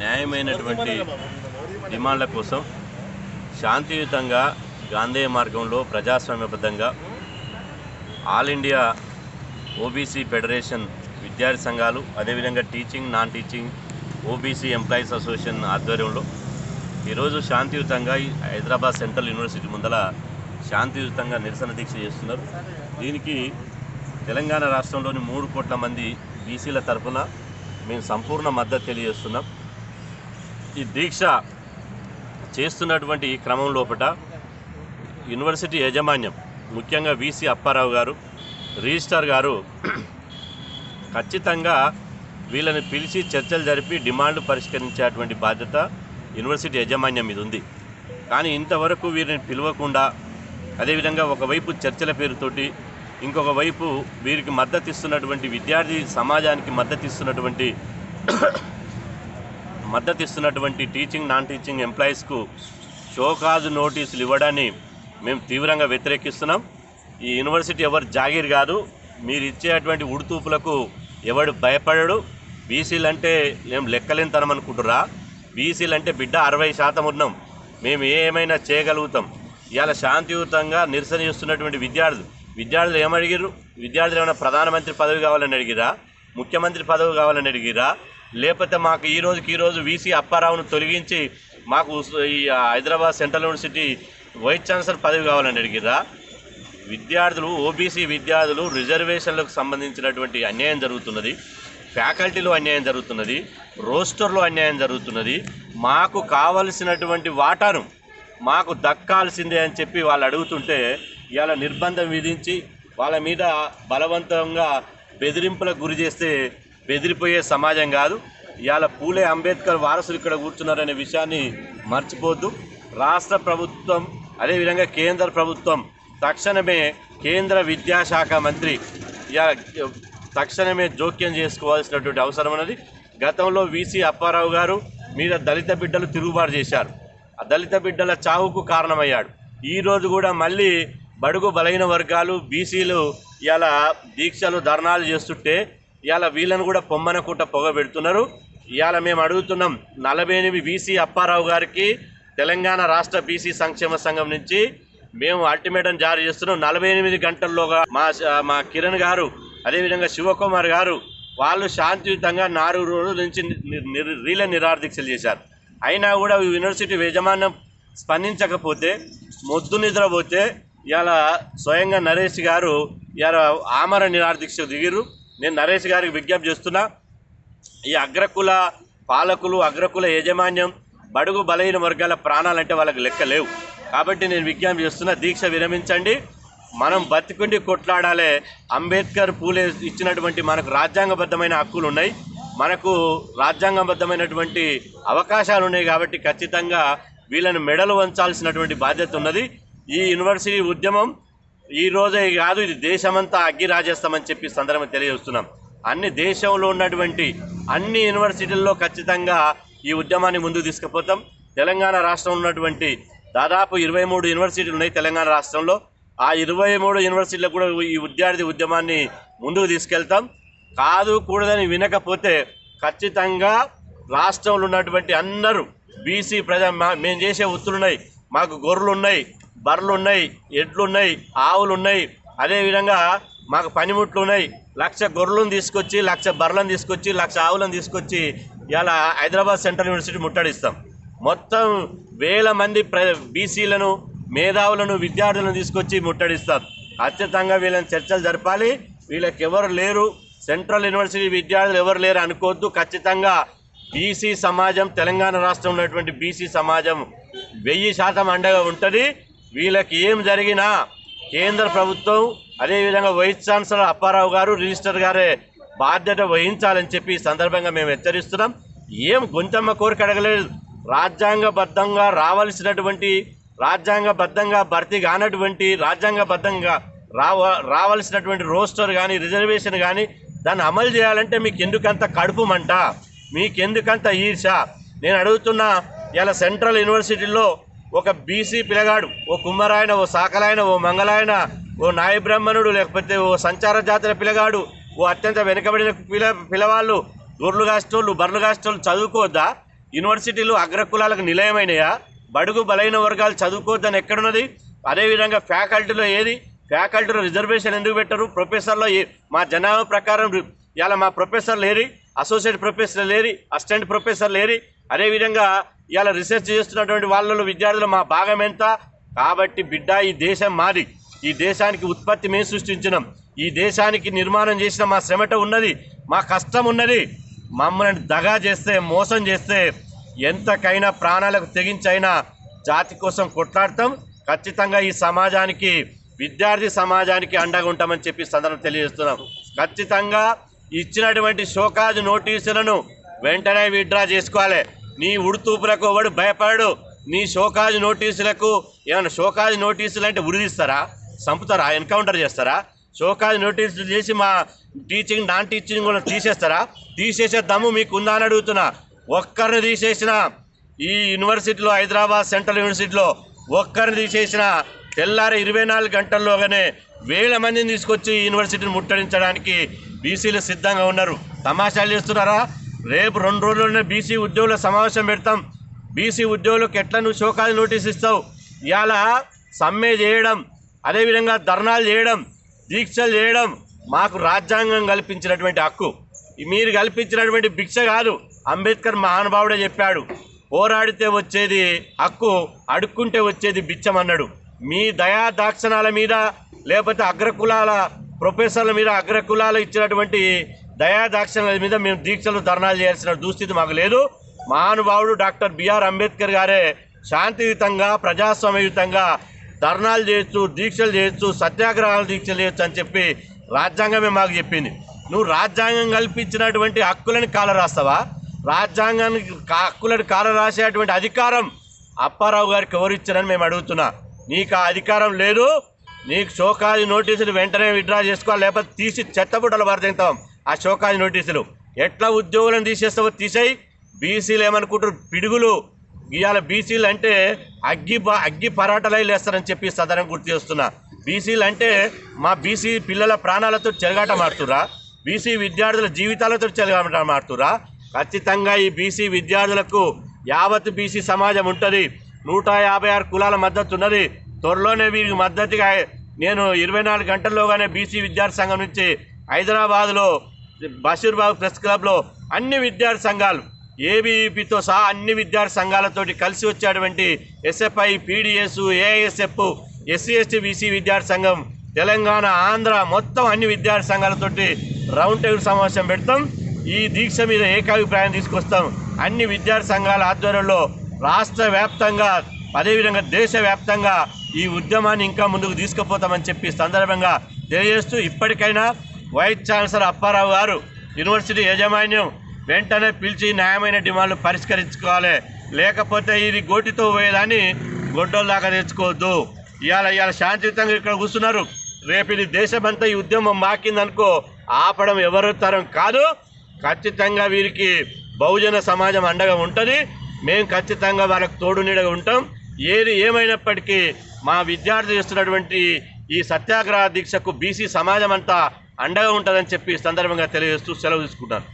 న్యాయమైనటువంటి డిమాండ్ల కోసం శాంతియుతంగా గాంధేయ మార్గంలో ప్రజాస్వామ్యబద్ధంగా ఆల్ ఇండియా ఓబీసీ ఫెడరేషన్ విద్యార్థి సంఘాలు అదేవిధంగా teaching non teaching OBC employees association ఆధ్వర్యంలో ఈరోజు శాంతియుతంగా ఈ హైదరాబాద్ సెంట్రల్ యూనివర్సిటీ ముందల శాంతియుతంగా నిరసన దీక్ష చేస్తున్నారు. దీనికి తెలంగాణ రాష్ట్రంలోని మూడు కోట్ల మంది బీసీల తరఫున మేము సంపూర్ణ మద్దతు తెలియజేస్తున్నాం. ఈ దీక్ష చేస్తున్నటువంటి ఈ క్రమం లోపల యూనివర్సిటీ యాజమాన్యం ముఖ్యంగా వీసీ అప్పారావు గారు రిజిస్టార్ గారు ఖచ్చితంగా వీళ్ళని పిలిచి చర్చలు జరిపి డిమాండ్లు పరిష్కరించేటువంటి బాధ్యత యూనివర్సిటీ యాజమాన్యం మీద ఉంది. కానీ ఇంతవరకు వీరిని పిలవకుండా అదేవిధంగా ఒకవైపు చర్చల పేరుతోటి ఇంకొక వైపు వీరికి మద్దతు ఇస్తున్నటువంటి విద్యార్థి సమాజానికి మద్దతు ఇస్తున్నటువంటి మద్దతు ఇస్తున్నటువంటి టీచింగ్ నాన్ టీచింగ్ ఎంప్లాయీస్కు షోకాజు నోటీసులు ఇవ్వడాన్ని మేము తీవ్రంగా వ్యతిరేకిస్తున్నాం. ఈ యూనివర్సిటీ ఎవరు జాగీర్ కాదు. మీరు ఇచ్చేటువంటి ఉడుతూపులకు ఎవడు భయపడడు. బీసీలు అంటే మేము లెక్కలేనితనం అనుకుంటురా బీసీలు అంటే బిడ్డ అరవై శాతం ఉన్నాం. మేము ఏమైనా చేయగలుగుతాం. ఇవాళ శాంతియుతంగా నిరసన చేస్తున్నటువంటి విద్యార్థులు విద్యార్థులు ఏమడిగిర్రు విద్యార్థులు ఏమైనా ప్రధానమంత్రి పదవి కావాలని అడిగిరా? ముఖ్యమంత్రి పదవి కావాలని అడిగిరా? లేకపోతే మాకు ఈ రోజుకి ఈరోజు వీసీ అప్పారావును తొలగించి మాకు ఈ Hyderabad central university vice chancellor పదవి కావాలని అడిగిరా? విద్యార్థులు ఓబీసీ విద్యార్థులు రిజర్వేషన్లకు సంబంధించినటువంటి అన్యాయం జరుగుతున్నది ఫ్యాకల్టీలో అన్యాయం జరుగుతున్నది రోస్టర్లో అన్యాయం జరుగుతున్నది. మాకు కావలసినటువంటి వాటాను మాకు దక్కాల్సిందే అని చెప్పి వాళ్ళు అడుగుతుంటే ఇవాళ నిర్బంధం విధించి వాళ్ళ మీద బలవంతంగా బెదిరింపులకు గురి చేస్తే బెదిరిపోయే సమాజం కాదు. ఇవాళ పూలే అంబేద్కర్ వారసులు ఇక్కడ కూర్చున్నారనే విషయాన్ని మర్చిపోద్దు రాష్ట్ర ప్రభుత్వం అదేవిధంగా కేంద్ర ప్రభుత్వం తక్షణమే కేంద్ర విద్యాశాఖ మంత్రి ఇవాళ తక్షణమే జోక్యం చేసుకోవాల్సినటువంటి అవసరం ఉన్నది. గతంలో వీసీ అప్పారావు గారు మీద దళిత బిడ్డలు తిరుగుబాటు చేశారు. ఆ దళిత బిడ్డల చావుకు కారణమయ్యాడు. ఈ రోజు కూడా మళ్ళీ బడుగు బలహీన వర్గాలు బీసీలు ఇలా దీక్షలు ధర్నాలు చేస్తుంటే ఇవాళ వీళ్ళను కూడా పొమ్మనకుంట పొగ పెడుతున్నారు. ఇవాళ మేము అడుగుతున్నాం నలభై ఎనిమిది బీసీ అప్పారావు గారికి తెలంగాణ రాష్ట్ర బీసీ సంక్షేమ సంఘం నుంచి మేము అల్టిమేటం జారీ చేస్తున్నాం. నలభై ఎనిమిది గంటల్లోగా మా మా కిరణ్ గారు అదేవిధంగా శివకుమార్ గారు వాళ్ళు శాంతియుతంగా నాలుగు రోజుల నుంచి రీల నిరాదీక్షలు చేశారు. అయినా కూడా యూనివర్సిటీ యజమాన్యం స్పందించకపోతే మొద్దు నిద్రపోతే ఇవాళ స్వయంగా నరేష్ గారు ఇవాళ ఆమర నిరాదీక్ష దిగిరు నేను నరేష్ గారికి విజ్ఞప్తి చేస్తున్నా ఈ అగ్రకుల పాలకులు అగ్రకుల యాజమాన్యం బడుగు బలహీన వర్గాల ప్రాణాలంటే వాళ్ళకి లెక్క లేవు. కాబట్టి నేను విజ్ఞప్తి చేస్తున్నా దీక్ష విరమించండి. మనం బతికుండి కొట్లాడాలే. అంబేద్కర్ పూలే ఇచ్చినటువంటి మనకు రాజ్యాంగబద్ధమైన హక్కులు ఉన్నాయి. మనకు రాజ్యాంగబద్ధమైనటువంటి అవకాశాలు ఉన్నాయి కాబట్టి ఖచ్చితంగా వీళ్ళని మెడలు వంచాల్సినటువంటి బాధ్యత ఉన్నది. ఈ యూనివర్సిటీ ఉద్యమం ఈ రోజే కాదు ఇది దేశమంతా అగ్గి రాజేస్తామని చెప్పి సందర్భంగా తెలియజేస్తున్నాం. అన్ని దేశంలో ఉన్నటువంటి అన్ని యూనివర్సిటీల్లో ఖచ్చితంగా ఈ ఉద్యమాన్ని ముందుకు తీసుకుపోతాం. తెలంగాణ రాష్ట్రం ఉన్నటువంటి దాదాపు ఇరవై మూడు యూనివర్సిటీలు ఉన్నాయి తెలంగాణ రాష్ట్రంలో. ఆ ఇరవై మూడు యూనివర్సిటీలకు కూడా ఈ విద్యార్థి ఉద్యమాన్ని ముందుకు తీసుకెళ్తాం. కాదు కూడదని వినకపోతే ఖచ్చితంగా రాష్ట్రంలో ఉన్నటువంటి అందరూ బీసీ ప్రజా మేము చేసే వృత్తులున్నాయి మాకు గొర్రెలు ఉన్నాయి బర్రెలు ఉన్నాయి ఆవులున్నాయి. అదేవిధంగా మాకు పనిముట్లు ఉన్నాయి లక్ష గొర్రెలను తీసుకొచ్చి లక్ష బర్రెలను తీసుకొచ్చి లక్ష ఆవులను తీసుకొచ్చి ఇలా హైదరాబాద్ సెంట్రల్ యూనివర్సిటీ ముట్టడిస్తాం. మొత్తం వేల మంది ప్ర బీసీలను మేధావులను విద్యార్థులను తీసుకొచ్చి ముట్టడిస్తాం. ఖచ్చితంగా వీళ్ళని చర్చలు జరపాలి. వీళ్ళకి ఎవరు లేరు. సెంట్రల్ యూనివర్సిటీ విద్యార్థులు ఎవరు లేరు అనుకోవద్దు. ఖచ్చితంగా బీసీ సమాజం తెలంగాణ రాష్ట్రంలో ఉన్నటువంటి బీసీ సమాజం వెయ్యి శాతం అండగా ఉంటుంది. వీళ్ళకి ఏం జరిగినా కేంద్ర ప్రభుత్వం అదేవిధంగా వైస్ ఛాన్సలర్ అప్పారావు గారు రిజిస్టర్ గారే బాధ్యత వహించాలని చెప్పి ఈ సందర్భంగా మేము హెచ్చరిస్తున్నాం. ఏం గొంతమ్మ కోరిక అడగలేదు. రాజ్యాంగబద్ధంగా రావాల్సినటువంటి రాజ్యాంగబద్ధంగా భర్తీ కానటువంటి రాజ్యాంగబద్ధంగా రావ రావాల్సినటువంటి రోస్టర్ కానీ రిజర్వేషన్ కానీ దాన్ని అమలు చేయాలంటే మీకు ఎందుకంత కడుపు మంట? మీకెందుకంత ఈర్ష? నేను అడుగుతున్నా ఇలా సెంట్రల్ యూనివర్సిటీలో ఒక బీసీ పిల్లగాడు ఓ కుమ్మరాయన ఓ సాకలాయన ఓ మంగళాయన ఓ నాయబ్రాహ్మణుడు లేకపోతే ఓ సంచార జాతర పిల్లగాడు ఓ అత్యంత వెనుకబడిన పిల్ల పిల్లవాళ్ళు దూర్లు కాస్తోళ్ళు బర్లు కాస్తోళ్ళు చదువుకోవద్దా యూనివర్సిటీలు అగ్రకులాలకు నిలయమైనయా? బడుగు బలైన వర్గాలు చదువుకోవద్దని ఎక్కడున్నది? అదేవిధంగా ఫ్యాకల్టీలో ఏది? ఫ్యాకల్టీలో రిజర్వేషన్ ఎందుకు పెట్టరు? ప్రొఫెసర్లో ఏ మా జనాభా ప్రకారం ఇలా మా ప్రొఫెసర్ లేరి అసోసియేట్ ప్రొఫెసర్ లేరి అసిస్టెంట్ ప్రొఫెసర్ లేరి అదేవిధంగా ఇలా రీసెర్చ్ చేస్తున్నటువంటి వాళ్ళలో విద్యార్థులు మా భాగం ఎంత? కాబట్టి బిడ్డ ఈ దేశం మాది. ఈ దేశానికి ఉత్పత్తి మేము సృష్టించినాం. ఈ దేశానికి నిర్మాణం చేసిన మా శ్రమట ఉన్నది మా కష్టం ఉన్నది. మమ్మల్ని దగా చేస్తే మోసం చేస్తే ఎంతకైనా ప్రాణాలకు తెగించైనా జాతి కోసం కొట్లాడతాం. ఖచ్చితంగా ఈ సమాజానికి విద్యార్థి సమాజానికి అండగా ఉంటామని చెప్పి సందర్భం తెలియజేస్తున్నాం. ఖచ్చితంగా ఇచ్చినటువంటి షోకాజ్ నోటీసులను వెంటనే విత్డ్రా చేసుకోవాలి. నీ ఉడుతూపులకు ఎవడు భయపడు నీ షోకాజు నోటీసులకు ఏమైనా షోకాజు నోటీసులు అంటే ఉరిదిస్తారా చంపుతారా? ఎన్కౌంటర్ చేస్తారా? షోకాజు నోటీసులు చేసి మా టీచింగ్ నాన్ టీచింగ్ కూడా తీసేస్తారా? తీసేసే దమ్ము మీకు ఉందా అని అడుగుతున్నా. ఒక్కరిని తీసేసిన ఈ యూనివర్సిటీలో హైదరాబాద్ సెంట్రల్ యూనివర్సిటీలో ఒక్కరిని తీసేసిన తెల్లారి ఇరవై నాలుగు గంటల్లోగానే వేల మందిని తీసుకొచ్చి యూనివర్సిటీని ముట్టడించడానికి బీసీలు సిద్ధంగా ఉన్నారు. తమాషాలు చేస్తున్నారా? రేపు రెండు రోజుల్లోనే బీసీ ఉద్యోగుల సమావేశం పెడతాం. బీసీ ఉద్యోగులకు ఎట్లా నువ్వు శోకాలు నోటీస్ ఇస్తావు? ఇవాళ సమ్మె చేయడం అదేవిధంగా ధర్నాలు చేయడం దీక్షలు చేయడం మాకు రాజ్యాంగం కల్పించినటువంటి హక్కు. మీరు కల్పించినటువంటి భిక్ష కాదు అంబేద్కర్ మహానుభావుడే చెప్పాడు పోరాడితే వచ్చేది హక్కు అడుక్కుంటే వచ్చేది బిచ్చం అన్నాడు. మీ దయా దాక్షణాల మీద లేకపోతే అగ్రకులాల ప్రొఫెసర్ల మీద అగ్రకులాలు ఇచ్చినటువంటి దయాదాక్షిణ్యాల మీద మేము దీక్షలు ధర్నాలు చేయాల్సిన దుస్థితి మాకు లేదు. మహానుభావుడు డాక్టర్ బిఆర్ అంబేద్కర్ గారే శాంతియుతంగా ప్రజాస్వామ్యయుతంగా ధర్నాలు చేయొచ్చు దీక్షలు చేయొచ్చు సత్యాగ్రహాలు దీక్షలు చేయొచ్చు అని చెప్పి రాజ్యాంగమే మాకు చెప్పింది. నువ్వు రాజ్యాంగం కల్పించినటువంటి హక్కులను కాల రాస్తావా? రాజ్యాంగానికి హక్కులను కాల రాసేటువంటి అధికారం అప్పారావు గారికి ఎవరు ఇచ్చారని మేము అడుగుతున్నా. నీకు ఆ అధికారం లేదు. నీకు షోకాది నోటీసులు వెంటనే విత్డ్రా చేసుకోవాలి లేకపోతే తీసి చెత్తబుట్టలు భరతిస్తాం ఆ నోటీసులు. ఎట్లా ఉద్యోగులను తీసేస్తావో తీసేయి. బీసీలు ఏమనుకుంటారు? పిడుగులు. ఇవాళ బీసీలు అంటే అగ్గి అగ్గి పరాటలై లేస్తారని చెప్పి సదనం గుర్తు చేస్తున్నా. బీసీలు అంటే మా బీసీ పిల్లల ప్రాణాలతో చెలగాట మారుతురా బీసీ విద్యార్థుల జీవితాలతో చెలగాట మారుతురా ఖచ్చితంగా ఈ బీసీ విద్యార్థులకు యావత్ బీసీ సమాజం ఉంటుంది. నూట యాభై ఆరు కులాల మద్దతు ఉన్నది. త్వరలోనే వీరికి మద్దతుగా నేను ఇరవై నాలుగు గంటల్లోగానే బీసీ విద్యార్థి సంఘం నుంచి హైదరాబాద్లో బషీర్బాగ్ ప్రెస్ క్లబ్లో అన్ని విద్యార్థి సంఘాలు ఏబీఈపీతో సహా అన్ని విద్యార్థి సంఘాలతోటి కలిసి వచ్చేటువంటి SFI PDS AISF SC ST BC విద్యార్థి సంఘం తెలంగాణ ఆంధ్ర మొత్తం అన్ని విద్యార్థి సంఘాలతోటి రౌండ్ టేబుల్ సమావేశం పెడతాం. ఈ దీక్ష మీద ఏకాభిప్రాయం తీసుకొస్తాం. అన్ని విద్యార్థి సంఘాల ఆధ్వర్యంలో రాష్ట్ర వ్యాప్తంగా అదేవిధంగా దేశవ్యాప్తంగా ఈ ఉద్యమాన్ని ఇంకా ముందుకు తీసుకుపోతామని చెప్పి సందర్భంగా తెలియజేస్తూ ఇప్పటికైనా వైస్ ఛాన్సలర్ అప్పారావు గారు యూనివర్సిటీ యాజమాన్యం వెంటనే పిలిచి న్యాయమైన డిమాండ్లు పరిష్కరించుకోవాలి. లేకపోతే ఇది గోటితో పోయేదాన్ని గొడ్డల్లాగా తెచ్చుకోవద్దు. ఇవాళ ఇవాళ శాంతియుతంగా ఇక్కడ కూర్చున్నారు. రేపు ఇది దేశమంతా ఈ ఉద్యమం మాకిందనుకో ఆపడం ఎవరు తరం కాదు. ఖచ్చితంగా వీరికి బహుజన సమాజం అండగా ఉంటుంది. మేము ఖచ్చితంగా వాళ్ళకు తోడు నీడగా ఉంటాం. ఏది ఏమైనప్పటికీ మా విద్యార్థులు చేస్తున్నటువంటి ఈ సత్యాగ్రహ దీక్షకు బీసీ సమాజం అంతా అండగా ఉంటుందని చెప్పి సందర్భంగా తెలియజేస్తూ సెలవు తీసుకుంటాను.